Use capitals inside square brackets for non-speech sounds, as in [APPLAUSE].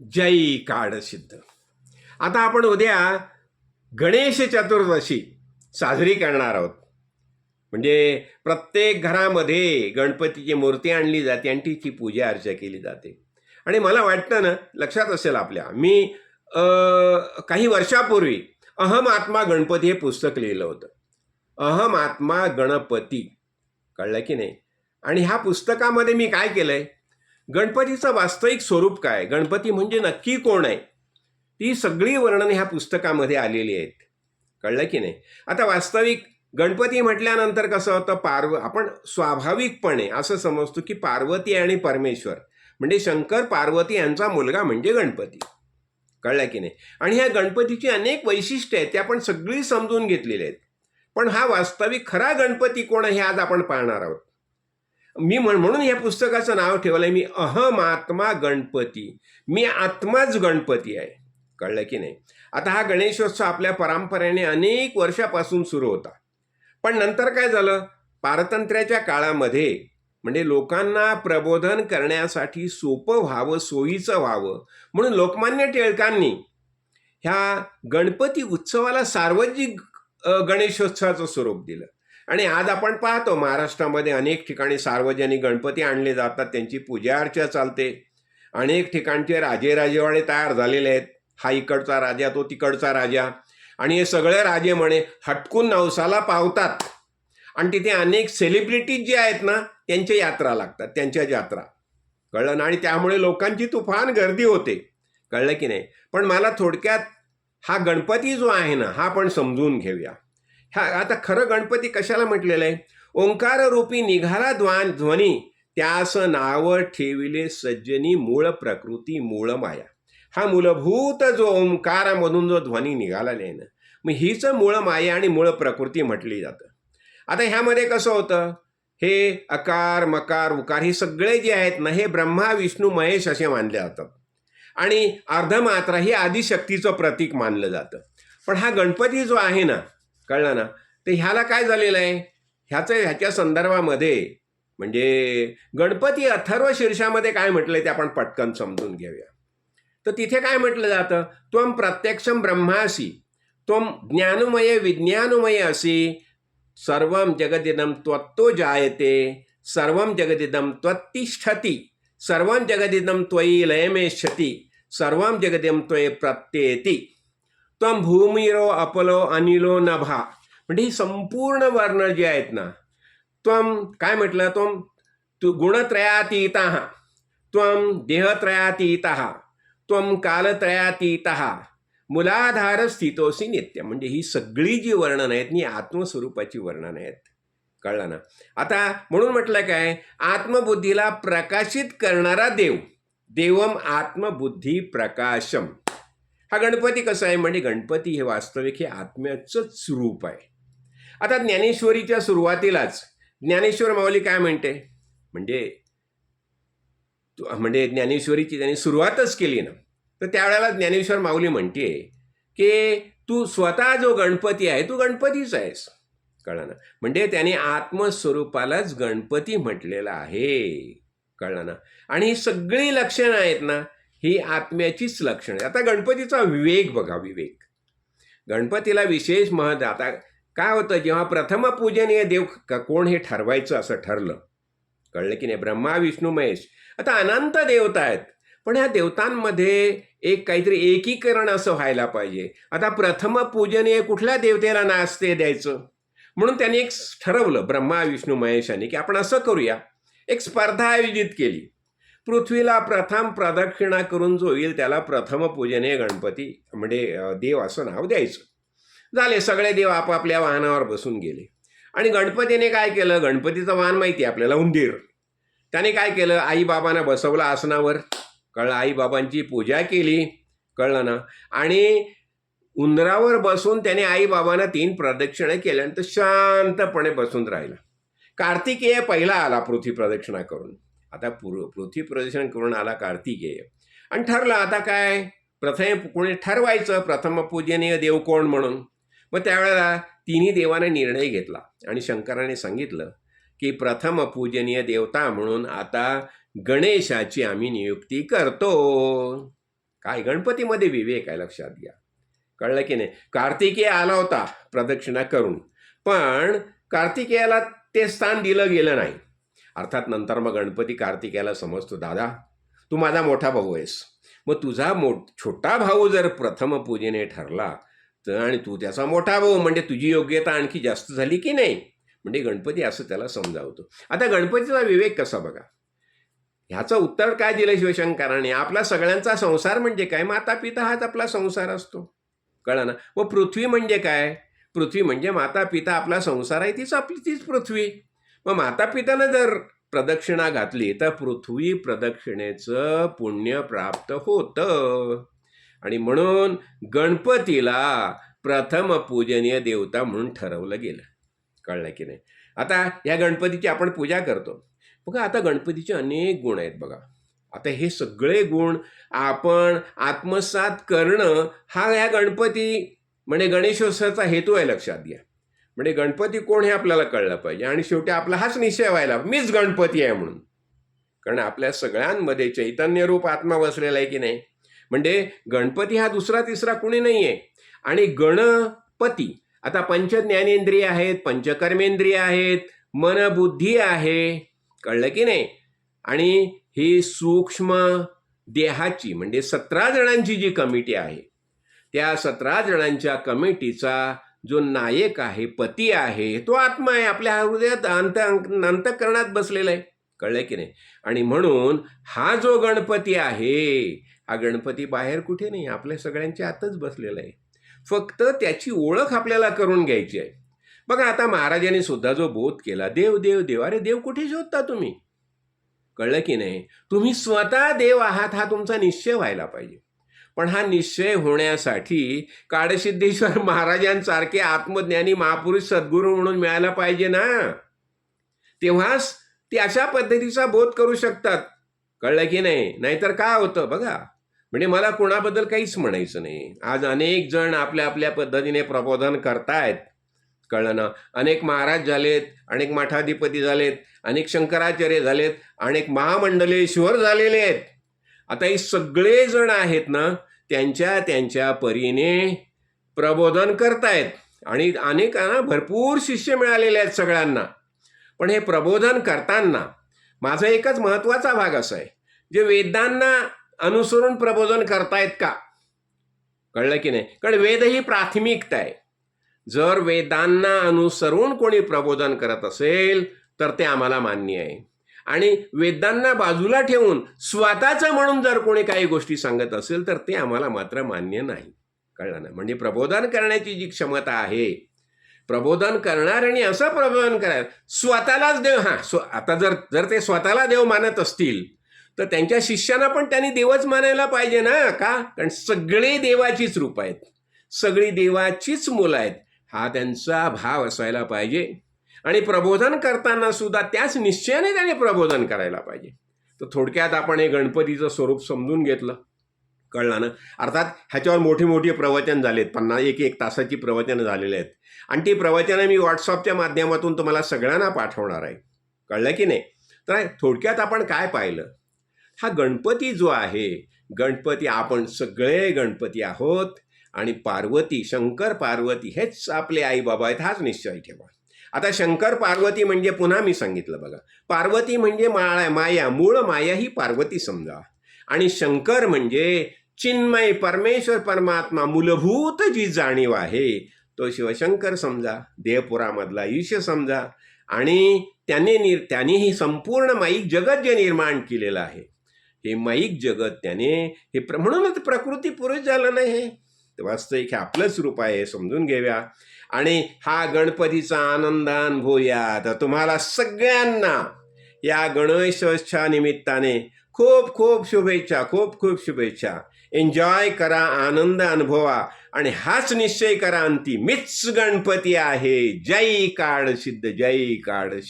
जय काळसिद्ध आता आपण उद्या गणेश चतुर्दशी साजरी करणार आहोत. म्हणजे प्रत्येक घरामध्ये गणपतीची मूर्ती आणली जाते आणि तिची पूजा अर्चा केली जाते. आणि मला वाटतं ना लक्षात असेल आपल्या मी काही वर्षापूर्वी अहम आत्मा गणपती हे पुस्तक लिहिलं होतं. अहम आत्मा गणपती. कळलं की नाही? आणि ह्या पुस्तकामध्ये मी काय केलं आहे गणपतीचं वास्तविक स्वरूप काय गणपती म्हणजे नक्की कोण आहे? ती सगळी वर्णन ह्या पुस्तकामध्ये आलेली आहेत. कळलं की नाही? आता वास्तविक गणपती म्हटल्यानंतर कसं होतं? पार्व आपण स्वाभाविकपणे असं समजतो की पार्वती आणि परमेश्वर म्हणजे शंकर पार्वती यांचा मुलगा म्हणजे गणपती. कळलं की नाही? आणि ह्या गणपतीची अनेक वैशिष्ट्य आहेत ते आपण सगळी समजून घेतलेली आहेत. पण हा वास्तविक खरा गणपती कोण आहे हे आज आपण पाहणार आहोत. मी म्हण म्हणून या पुस्तकाचं नाव ठेवलं आहे मी अहम आत्मा गणपती. मी आत्माच गणपती आहे. कळलं की नाही? आता हा गणेशोत्सव आपल्या परंपरेने अनेक वर्षापासून सुरू होता. पण नंतर काय झालं? पारतंत्र्याच्या काळामध्ये म्हणजे लोकांना प्रबोधन करण्यासाठी सोपं व्हावं सोयीचं व्हावं म्हणून लोकमान्य टिळकांनी ह्या गणपती उत्सवाला सार्वजनिक गणेशोत्सवाचं स्वरूप दिलं. आणि आज आपण पाहतो महाराष्ट्रामध्ये अनेक ठिकाणी सार्वजनिक गणपती आणले जातात त्यांची पूजा अर्चा चालते. अनेक ठिकाणचे राजे राजेवाडे तयार झालेले आहेत. हा इकडचा राजा तो तिकडचा राजा. आणि हे सगळे राजे म्हणे हटकून नवसाला पावतात. आणि तिथे अनेक सेलिब्रिटीज जे आहेत ना त्यांच्या यात्रा लागतात त्यांच्या यात्रा कळलं ना? आणि त्यामुळे लोकांची तुफान गर्दी होते. कळलं की नाही? पण मला थोडक्यात हा गणपती जो आहे ना हा आपण समजून घेऊया. ह्या आता खरं गणपती कशाला म्हटलेलं आहे? ओंकार रूपी निघाला द्वान ध्वनी. त्यास नाव ठेविले सज्जनी मूळ प्रकृती मूळ माया. हा मूलभूत जो ओंकारामधून जो ध्वनी निघाला आहे ना मग हीच मूळ माया आणि मूळ प्रकृती म्हटली जातं. आता ह्यामध्ये कसं होतं? हे अकार मकार उकार हे सगळे जे आहेत ना हे ब्रह्मा विष्णू महेश असे मानले जातात. आणि अर्धमात्रा ही आदिशक्तीचं प्रतीक मानलं जातं. पण हा गणपती जो आहे ना कळलं ना? तर ह्याला काय झालेलं आहे? ह्याचं ह्याच्या संदर्भामध्ये म्हणजे गणपती अथर्व शीर्षामध्ये काय म्हटलंय ते आपण पटकन समजून घेऊया. तर तिथे काय म्हटलं जातं? त्वम प्रत्यक्षम ब्रह्मासी त्वम ज्ञानमय विज्ञानमय असी सर्व जगदिदम त्वत्तो जायते सर्व जगदिदम त्वत्तिष्ठती सर्व जगदिदम त्वयी लयमेष्यती सर्व जगदिदम त्वये प्रत्येती। त्वम भूमिरो अपलो अनिलो नभा. म्हणजे ही संपूर्ण वर्ण जे आहेत ना त्वम काय म्हटलं त्वम तु गुणत्रयातीत. त्वम देहत्रयातीत. त्वम कालत्रयातीत. मुलाधार स्थितोसी नित्य. म्हणजे ही सगळी जी वर्णन आहेत ही आत्मस्वरूपाची वर्णन आहेत कळलं ना? आता म्हणून म्हटलं काय? आत्मबुद्धीला प्रकाशित करणारा देव. देवम आत्मबुद्धी प्रकाशम. हा गणपती कसा आहे? म्हणजे गणपती हे वास्तविक हे आत्म्याचंच रूप आहे. आता ज्ञानेश्वरीच्या सुरुवातीलाच ज्ञानेश्वर माऊली काय म्हणते? म्हणजे म्हणजे ज्ञानेश्वरीची त्यांनी सुरुवातच केली ना. तर त्यावेळेला ज्ञानेश्वर माऊली म्हणते की तू स्वतः जो गणपती आहे तू गणपतीच आहेस. कळलं ना? म्हणजे त्याने आत्मस्वरूपालाच गणपती म्हटलेला आहे. कळलं ना? आणि ही सगळी लक्षणं आहेत ना ही आत्म्याचीच लक्षण आहे आता गणपतीचा विवेक बघा विवेक. गणपतीला विशेष महत्त्व आता काय होतं जेव्हा प्रथम पूजनीय देव कोण हे ठरवायचं असं ठरलं कळलं की नाही? ब्रह्मा विष्णू महेश. आता अनंत देवता आहेत. पण ह्या देवतांमध्ये एक काहीतरी एकीकरण असं व्हायला पाहिजे. आता प्रथम पूजनीय कुठल्या देवतेला नाचते द्यायचं? म्हणून त्यांनी एक ठरवलं ब्रह्मा विष्णू महेशाने की आपण असं करूया. एक स्पर्धा आयोजित केली. पृथ्वीला प्रथम प्रदक्षिणा करून जो येईल त्याला प्रथम पूजने गणपती म्हणजे देव असं नाव द्यायचं. झाले सगळे देव आपापल्या वाहनावर बसून गेले. आणि गणपतीने काय केलं? गणपतीचं वाहन माहिती आहे आपल्याला उंदीर. त्याने काय केलं? आईबाबांना बसवलं आसनावर. कळलं आईबाबांची पूजा केली. कळलं ना? आणि उंदरावर बसून त्याने आईबाबांना तीन प्रदक्षिणा केल्यानंतर शांतपणे बसून राहिला. कार्तिकेय पहिला आला पृथ्वी प्रदक्षिणा करून. आता पूर्व पृथ्वी प्रदूषण करून आला कार्तिकेय. आणि ठरलं आता काय? प्रथम कोणी ठरवायचं? प्रथम पूजनीय देव कोण म्हणून? मग त्यावेळेला तिन्ही देवाने निर्णय घेतला. आणि शंकराने सांगितलं की प्रथम पूजनीय देवता म्हणून आता गणेशाची आम्ही नियुक्ती करतो. काय गणपतीमध्ये विवेक आहे लक्षात घ्या. कळलं की नाही? कार्तिकेय आला होता प्रदक्षिणा करून. पण कार्तिकेयाला ते स्थान दिलं गेलं नाही. अर्थात नंतर मग गणपती कार्तिकेयाला समजतो दादा तू माझा मोठा भाऊ आहेस. मग तुझा मो छोटा भाऊ जर प्रथम पूजेने ठरला तर आणि तू त्याचा मोठा भाऊ म्हणजे तुझी योग्यता आणखी जास्त झाली की नाही? म्हणजे गणपती असं त्याला समजावतो. आता गणपतीचा विवेक कसा बघा? ह्याचं उत्तर काय दिलं शिवशंकराने? आपला सगळ्यांचा संसार म्हणजे काय? माता पिता हाच आपला संसार असतो. कळा ना? व पृथ्वी म्हणजे काय? पृथ्वी म्हणजे माता पिता आपला संसार आहे तीच आपली तीच पृथ्वी. मग मातापित्यानं जर प्रदक्षिणा घातली तर पृथ्वी प्रदक्षिणेचं पुण्य प्राप्त होतं. आणि म्हणून गणपतीला प्रथम पूजनीय देवता म्हणून ठरवलं गेलं. कळलं की नाही? आता या गणपतीची आपण पूजा करतो. बघा आता गणपतीचे अनेक गुण आहेत बघा. आता हे सगळे गुण आपण आत्मसात करणं हा या गणपती म्हणजे गणेशोत्सवाचा हेतू आहे लक्षात घ्या. म्हणजे गणपती कोण हे आपल्याला कळलं पाहिजे. आणि शेवटी आपला हाच निश्चय व्हायला मीच गणपती आहे म्हणून. कारण आपल्या सगळ्यांमध्ये चैतन्य रूप आत्मा बसलेला आहे की नाही? म्हणजे गणपती हा दुसरा तिसरा कुणी नाही आहे आणि गणपती आता पंच ज्ञानेंद्रिय आहेत पंचकर्मेंद्रिय आहेत मनबुद्धी आहे. कळलं की नाही? आणि ही सूक्ष्म देहाची म्हणजे सतरा जणांची जी कमिटी आहे त्या सतरा जणांच्या कमिटीचा जो नायक आहे पती आहे तो आत्मा आहे आपल्या हृदयात अंत अंतकरणात बसलेला आहे. कळलं की नाही? आणि म्हणून हा जो गणपती आहे हा गणपती बाहेर कुठे नाही आपल्या सगळ्यांच्या आतच बसलेला आहे. फक्त त्याची ओळख आपल्याला करून घ्यायची आहे. बघा आता महाराजांनी सुद्धा जो बोध केला देव देव देव अरे देव कुठे शोधता तुम्ही? कळलं की नाही? तुम्ही स्वतः देव आहात हा तुमचा निश्चय व्हायला पाहिजे. पण हा निश्चय होण्यासाठी काळसिद्धेश्वर [LAUGHS] महाराजांसारखे आत्मज्ञानी महापुरुष सद्गुरू म्हणून मिळायला पाहिजे ना? तेव्हाच ते अशा पद्धतीचा बोध करू शकतात. कळलं की नाही? नाहीतर काय होतं बघा. म्हणजे मला कोणाबद्दल काहीच म्हणायचं नाही. आज अनेक जण आपल्या आपल्या पद्धतीने प्रबोधन करतायत. कळलं ना? अनेक महाराज झालेत अनेक मठाधिपती झालेत अनेक शंकराचार्य झालेत अनेक महामंडलेश्वर झालेले आहेत. आता हे सगळेजण आहेत ना त्यांच्या त्यांच्या परीने प्रबोधन करतायत. आणि अनेकांना भरपूर शिष्य मिळालेले आहेत सगळ्यांना. पण हे प्रबोधन करताना माझा एकच महत्त्वाचा भाग असा आहे जे वेदांना अनुसरून प्रबोधन करतायत का? कळलं की नाही? कारण वेद ही प्राथमिकता आहे. जर वेदांना अनुसरून कोणी प्रबोधन करत असेल तर ते आम्हाला मान्य आहे. आणि वेदांना बाजूला ठेवून स्वतःचं म्हणून जर कोणी काही गोष्टी सांगत असेल तर ते आम्हाला मात्र मान्य नाही. कळलं ना म्हणजे प्रबोधन करण्याची जी क्षमता आहे प्रबोधन करणार आणि असं प्रबोधन करणार स्वतःलाच देव हां स्व आता जर जर ते स्वतःला देव मानत असतील तर त्यांच्या शिष्यांना पण त्यांनी देवच मानायला पाहिजे ना? का? कारण सगळे देवाचीच रूप आहेत. सगळी देवाचीच मुलं आहेत. हा त्यांचा भाव असायला पाहिजे. आणि प्रबोधन करताना सुद्धा त्याच निश्चयाने त्याने प्रबोधन करायला पाहिजे. तर थोडक्यात आपण हे गणपतीचं स्वरूप समजून घेतलं. कळलं ना? अर्थात ह्याच्यावर मोठी मोठी प्रवचन झालेत. पन्नास एक एक तासाची प्रवचनं झालेली आहेत. आणि ती प्रवचनं मी व्हॉट्सअपच्या माध्यमातून तुम्हाला सगळ्यांना पाठवणार आहे. कळलं की नाही? तर थोडक्यात आपण काय पाहिलं? हा गणपती जो आहे गणपती आपण सगळे गणपती आहोत. आणि पार्वती शंकर पार्वती हेच आपले आई बाबा आहेत हाच निश्चय ठेवा. आता शंकर पार्वती म्हणजे पुन्हा मी सांगितलं बघा. पार्वती म्हणजे माळा माया मूळ माया ही पार्वती समजा. आणि शंकर म्हणजे चिन्मय परमेश्वर परमात्मा मूलभूत जी जाणीव आहे तो शिवशंकर समजा. देवपुरामधला ईश समजा. आणि त्याने निर त्याने ही संपूर्ण माईक जगत जे निर्माण केलेलं आहे हे माईक जगत त्याने हे प्र म्हणूनच प्रकृती पुरुष झालं नाही हे. वास्तविक हे आपलंच रूप आहे हे समजून घेऊया. आणि हा गणपतीचा आनंद अनुभवूया तर तुम्हाला सगळ्यांना या गणेशोत्सवा निमित्ताने खूप खूप शुभेच्छा खूप खूप शुभेच्छा. एन्जॉय करा आनंद अनुभवा आणि हाच निश्चय करा अंती मीच गणपती आहे. जय काळ सिद्ध जय काळ